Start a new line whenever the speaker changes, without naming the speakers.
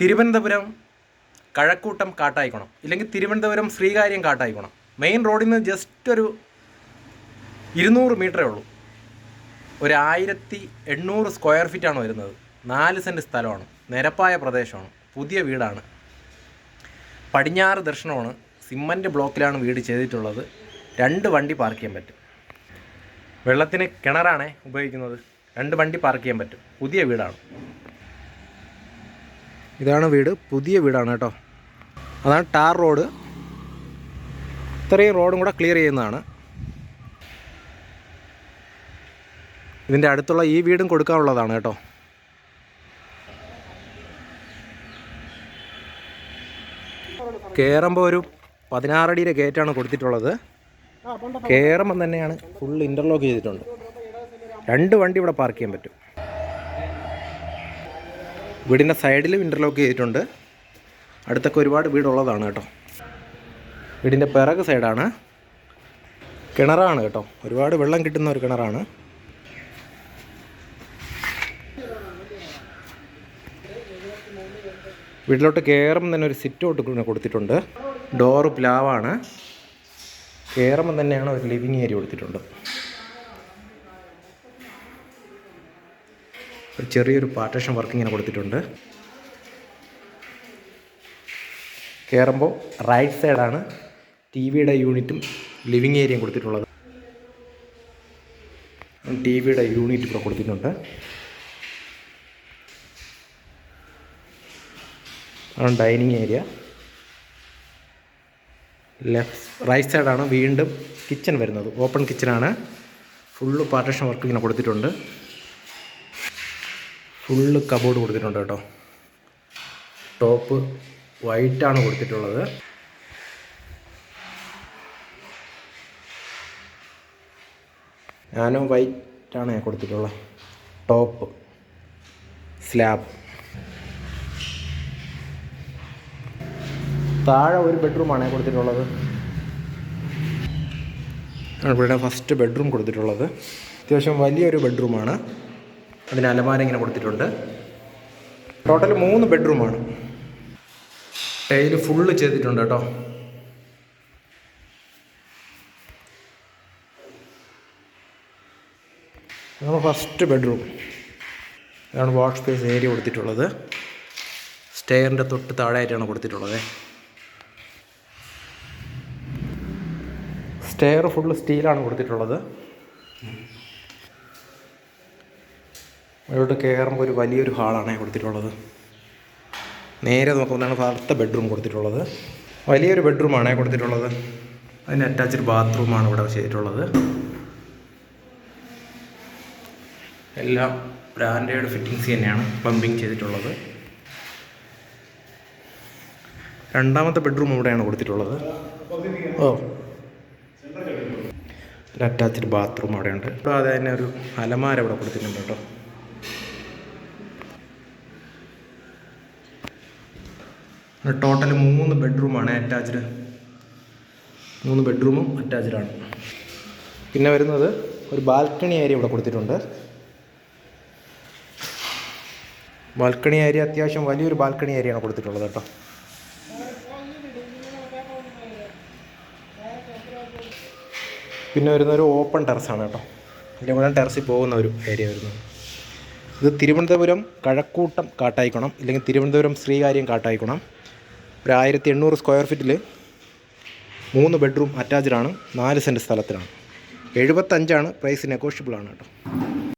തിരുവനന്തപുരം കഴക്കൂട്ടം കാട്ടായിക്കോണം. ഇല്ലെങ്കിൽ തിരുവനന്തപുരം ശ്രീകാര്യം കാട്ടായിക്കോണം. മെയിൻ റോഡിൽ നിന്ന് ജസ്റ്റ് ഒരു ഇരുന്നൂറ് മീറ്ററേ ഉള്ളൂ. ഒരു ആയിരത്തി എണ്ണൂറ് സ്ക്വയർ ഫീറ്റാണ് വരുന്നത്. നാല് സെന്റ് സ്ഥലമാണ്. നിരപ്പായ പ്രദേശമാണ്. പുതിയ വീടാണ്. പടിഞ്ഞാറ് ദർശനമാണ്. സിമ്മന്റ് ബ്ലോക്കിലാണ് വീട് ചെയ്തിട്ടുള്ളത്. രണ്ട് വണ്ടി പാർക്ക് ചെയ്യാൻ പറ്റും. വെള്ളത്തിന് കിണറാണേ ഉപയോഗിക്കുന്നത്. രണ്ട് വണ്ടി പാർക്ക് ചെയ്യാൻ പറ്റും. പുതിയ വീടാണ്. ഇതാണ് വീട് പുതിയ വീടാണ് കേട്ടോ. അതാണ് ടാർ റോഡ്. ഇത്രയും റോഡും കൂടെ ക്ലിയർ ചെയ്യുന്നതാണ്. ഇതിന്റെ അടുത്തുള്ള ഈ വീടും കൊടുക്കാനുള്ളതാണ് കേട്ടോ. കയറുമ്പോൾ ഒരു പതിനാറടിയുടെ ഗേറ്റാണ് കൊടുത്തിട്ടുള്ളത്. കയറുമ്പം തന്നെയാണ് ഫുൾ ഇന്റർലോക്ക് ചെയ്തിട്ടുണ്ട്. രണ്ട് വണ്ടി ഇവിടെ പാർക്ക് ചെയ്യാൻ പറ്റും. വീടിന്റെ സൈഡിലും ഇന്റർലോക്ക് ചെയ്തിട്ടുണ്ട്. അടുത്തൊക്കെ ഒരുപാട് വീടുള്ളതാണ് കേട്ടോ. വീടിന്റെ പിറക് സൈഡാണ്. കിണറാണ് കേട്ടോ. ഒരുപാട് വെള്ളം കിട്ടുന്ന ഒരു കിണറാണ്. വീട്ടിലോട്ട് കയറുമ്പം തന്നെ ഒരു സിറ്റ് ഔട്ട് കൊടുത്തിട്ടുണ്ട്. ഡോറ് പ്ലാവാണ് കയറുമ്പം തന്നെയാണ് ഒരു ലിവിങ് ഏരിയ കൊടുത്തിട്ടുണ്ട്. ഒരു ചെറിയൊരു പാർട്ടേഷൻ വർക്ക് ഇങ്ങനെ കൊടുത്തിട്ടുണ്ട്. കയറുമ്പോൾ റൈറ്റ് സൈഡാണ് ടി വിയുടെ യൂണിറ്റും ലിവിങ് ഏരിയയും കൊടുത്തിട്ടുള്ളത്. ടി വിയുടെ യൂണിറ്റ് ഇവിടെ കൊടുത്തിട്ടുണ്ട്. ആണ് ഡൈനിങ് ഏരിയ ലെഫ്റ്റ് റൈറ്റ് സൈഡാണ് വീണ്ടും കിച്ചൺ വരുന്നത്. ഓപ്പൺ കിച്ചണാണ് ഫുള്ള് പാർട്ടേഷൻ വർക്ക് ഇങ്ങനെ കൊടുത്തിട്ടുണ്ട്. ഫുള്ള് കബോർഡ് കൊടുത്തിട്ടുണ്ട് കേട്ടോ. ടോപ്പ് വൈറ്റാണ് കൊടുത്തിട്ടുള്ളത്. ഞാനും വൈറ്റാണ് ഞാൻ കൊടുത്തിട്ടുള്ളത്. ടോപ്പ് സ്ലാബ് താഴെ ഒരു ബെഡ്റൂമാണ് കൊടുത്തിട്ടുള്ളത്. ഇവിടെ ഫസ്റ്റ് ബെഡ്റൂം കൊടുത്തിട്ടുള്ളത്. അത്യാവശ്യം വലിയൊരു ബെഡ്റൂമാണ് അതിന് അലമാര ഇങ്ങനെ കൊടുത്തിട്ടുണ്ട്. ടോട്ടൽ മൂന്ന് ബെഡ്റൂമാണ് ടൈൽ ഫുള്ള് ചെയ്തിട്ടുണ്ട് കേട്ടോ. ഇതാണ് ഫസ്റ്റ് ബെഡ്റൂം ഇതാണ് വാഷ് സ്പേസ് ഏരിയ കൊടുത്തിട്ടുള്ളത്. സ്റ്റെയറിന്റെ തൊട്ട് താഴെയായിട്ടാണ് കൊടുത്തിട്ടുള്ളത്. സ്റ്റെയർ ഫുള്ള് സ്റ്റീലാണ് കൊടുത്തിട്ടുള്ളത്. ഇവിടോട്ട് കയറുമ്പോൾ ഒരു വലിയൊരു ഹാളാണ് കൊടുത്തിട്ടുള്ളത്. നേരെ നോക്കുന്നതാണ് ഫസ്റ്റ് ബെഡ്റൂം കൊടുത്തിട്ടുള്ളത്. വലിയൊരു ബെഡ്റൂമാണ് കൊടുത്തിട്ടുള്ളത്. അതിന് അറ്റാച്ച്ഡ് ബാത്റൂമാണ് ഇവിടെ ചെയ്തിട്ടുള്ളത് എല്ലാം ബ്രാൻഡേഡ് ഫിറ്റിങ്സ് തന്നെയാണ് പമ്പിങ് ചെയ്തിട്ടുള്ളത്. രണ്ടാമത്തെ ബെഡ്റൂം ഇവിടെയാണ് കൊടുത്തിട്ടുള്ളത്. ഓ. അറ്റാച്ച്ഡ് ബാത്റൂം അവിടെയുണ്ട്. അപ്പോൾ അത് തന്നെ ഒരു അലമാര ഇവിടെ കൊടുത്തിട്ടുണ്ട് കേട്ടോ. ടോട്ടൽ മൂന്ന് ബെഡ്റൂമാണ് അറ്റാച്ച്ഡ് മൂന്ന് ബെഡ്റൂമും അറ്റാച്ച്ഡ് ആണ്. പിന്നെ വരുന്നത് ഒരു ബാൽക്കണി ഏരിയ ഇവിടെ കൊടുത്തിട്ടുണ്ട്. ബാൽക്കണി ഏരിയ അത്യാവശ്യം വലിയൊരു ബാൽക്കണി ഏരിയയാണ് കൊടുത്തിട്ടുള്ളത് കേട്ടോ. പിന്നെ വരുന്ന ഒരു ഓപ്പൺ ടെറസാണ് കേട്ടോ. ഇതിന്റെ കൂടെ ടെറസിൽ പോകുന്ന ഒരു ഏരിയ വരുന്നത് ഇത് തിരുവനന്തപുരം കഴക്കൂട്ടം കാട്ടായിക്കണം ഇല്ലെങ്കിൽ തിരുവനന്തപുരം ശ്രീകാര്യം കാട്ടായിക്കണം. ഒരു ആയിരത്തി എണ്ണൂറ് സ്ക്വയർ ഫീറ്റിൽ മൂന്ന് ബെഡ്റൂം അറ്റാച്ച്ഡാണ് നാല് സെന്റ് സ്ഥലത്തിലാണ്. എഴുപത്തഞ്ചാണ് പ്രൈസ് നെഗോഷ്യബിളാണ് കേട്ടോ.